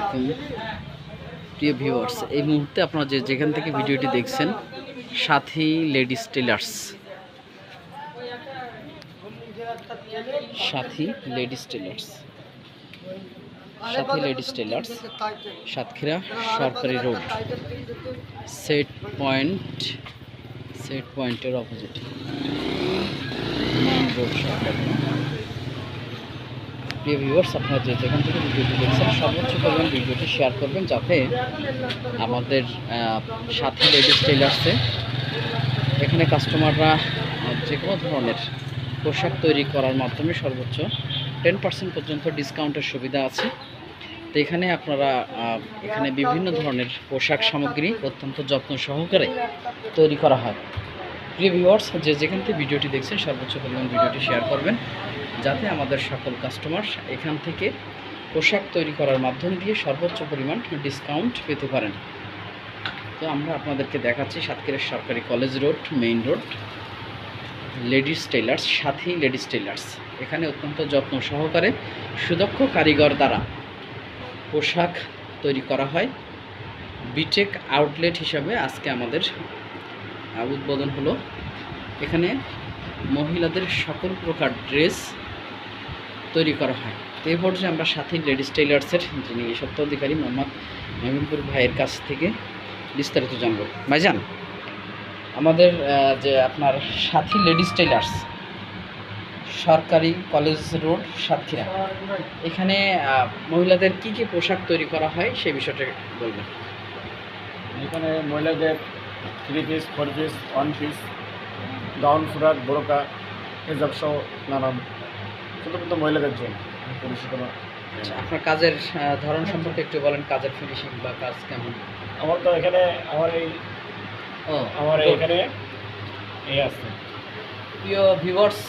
আলাইকুম প্রিয় ভিউয়ার্স এই মুহূর্তে আপনারা যে যেখান থেকে ভিডিওটি দেখছেন, Sathi ladies tailors. Sathi ladies tailors. Sathi ladies tailors, Satkhira সরকারি রোড। সেট পয়েন্ট সেট পয়েন্টের অপোজিট মেইন রোড সরকারি। প্রিয় ভিউয়ার্স আপনারা যে যেখান থেকে ভিডিওটি দেখছেন, সর্বোচ্চ পরিমাণ ভিডিওটি শেয়ার করবেন যাতে আমাদের সাথে সাথী লেডিস টেলার্সে এখানে কাস্টমাররা যে কোনো ধরনের পোশাক তৈরি করার মাধ্যমে সর্বোচ্চ টেন পার্সেন্ট পর্যন্ত ডিসকাউন্টের সুবিধা আছে। তো এখানে আপনারা এখানে বিভিন্ন ধরনের পোশাক সামগ্রী অত্যন্ত যত্ন সহকারে তৈরি করা হয়। প্রিয় ভিউয়ার্স, যে যেখান থেকে ভিডিওটি দেখছেন, সর্বোচ্চ পরিমাণ ভিডিওটি শেয়ার করবেন, যাতে আমাদের সকল কাস্টমার এখান থেকে পোশাক তৈরি করার মাধ্যম দিয়ে সর্বোচ্চ পরিমাণ ডিসকাউন্ট পেতে পারেন। তো আমরা আপনাদেরকে দেখাচ্ছি সাতক্ষীরা সরকারি college road main road ladies tailors Sathi ladies tailors এখানে অত্যন্ত যত্ন সহকারে সুদক্ষ কারিগর দ্বারা পোশাক তৈরি করা হয়। বিটেক আউটলেট হিসাবে আজকে আমাদের উদ্বোধন হলো। এখানে মহিলাদের সকল প্রকার ড্রেস তৈরি করা হয়। এই পর্যায়ে আমরা সাথী লেডিস টেইলার্সের, যিনি সত্ত্বাধিকারী মোহাম্মদ মহিমপুর ভাইয়ের কাছ থেকে বিস্তারিত জানব। ভাইজান, আমাদের যে আপনার সাথী লেডিস টেইলার্স, সরকারি কলেজ রোড সাতক্ষীরা, এখানে মহিলাদের কি কি পোশাক তৈরি করা হয় সেই বিষয়টা বলবেন। এখানে মহিলাদের three piece four piece one piece gown frock বোরকা এসব সহ নানান শুধুমাত্র মহিলাদের জন্য আচ্ছা, আপনার কাজের ধরন সম্পর্কে একটু বলেন কাজের ফিনিশিং বা কাজ কেমন? আমার তো এখানে আমার এই ও আমার. এখানে এই আছে। প্রিয় ভিউয়ার্স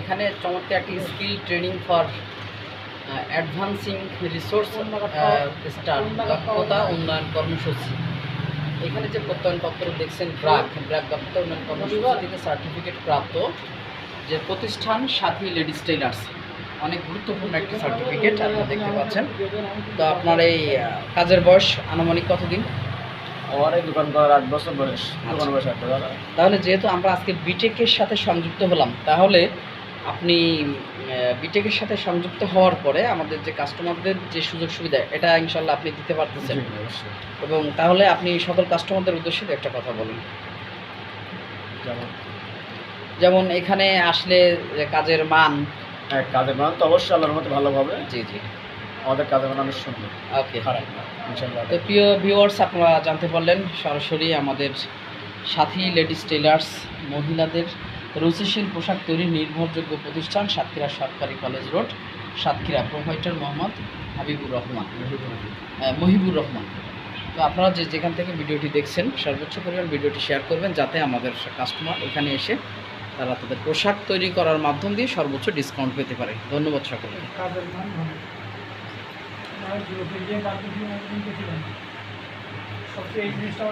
এখানে চমৎকার একটি skill training for advancing resource star দক্ষতা উন্নয়ন কর্মসূচি। এখানে যে প্রত্যয়নপত্র দেখছেন ব্র্যাক ব্র্যাক দক্ষতা উন্নয়ন কর্মসূচি থেকে সার্টিফিকেট প্রাপ্ত যে প্রতিষ্ঠান সাথী লেডিস টেইলার্স। অনেক গুরুত্বপূর্ণ একটি সার্টিফিকেট আপনারা দেখতে পাচ্ছেন। তো আপনার এই কাজের বয়স আনুমানিক কতদিন? আমার এই দোকান করার আট বছর বয়স। দোকান বয়স তাহলে যেহেতু আমরা আজকে বিটেকের সাথে সংযুক্ত হলাম তাহলে আপনি বিটেকের সাথে সংযুক্ত হওয়ার পরে আমাদের যে কাস্টমারদের যে সুযোগ সুবিধা এটা ইনশাল্লাহ আপনি দিতে পারতেছেন। অবশ্যই। এবং তাহলে আপনি সকল কাস্টমারদের উদ্দেশ্যে একটা কথা বলুন। যেমন? যেমন এখানে আসলে কাজের মান। হ্যাঁ কাজের মান তো অবশ্যই আল্লাহর মতো ভালো হবে। জি জি। আমাদের কাজের মান অনেক সুন্দর। ওকে। তো প্রিয় ভিউয়ার্স আপনারা জানতে পারলেন সরাসরি আমাদের সাথী লেডিস টেলার্স মহিলাদের রুচিশীল পোশাক তৈরির নির্ভরযোগ্য প্রতিষ্ঠান সাতক্ষীরা সরকারি college road Satkhira provider Mohammad Habibur Rahman. Mohibur Rahman. তো আপনারা যে যেখান থেকে ভিডিওটি দেখছেন সর্বোচ্চ পরিমাণ ভিডিওটি শেয়ার করবেন যাতে আমাদের কাস্টমার এখানে এসে তারা তাদের পোশাক তৈরি করার মাধ্যম দিয়ে সর্বোচ্চ ডিসকাউন্ট পেতে পারে। ধন্যবাদ সকলকে। সবচেয়ে এই জিনিসটা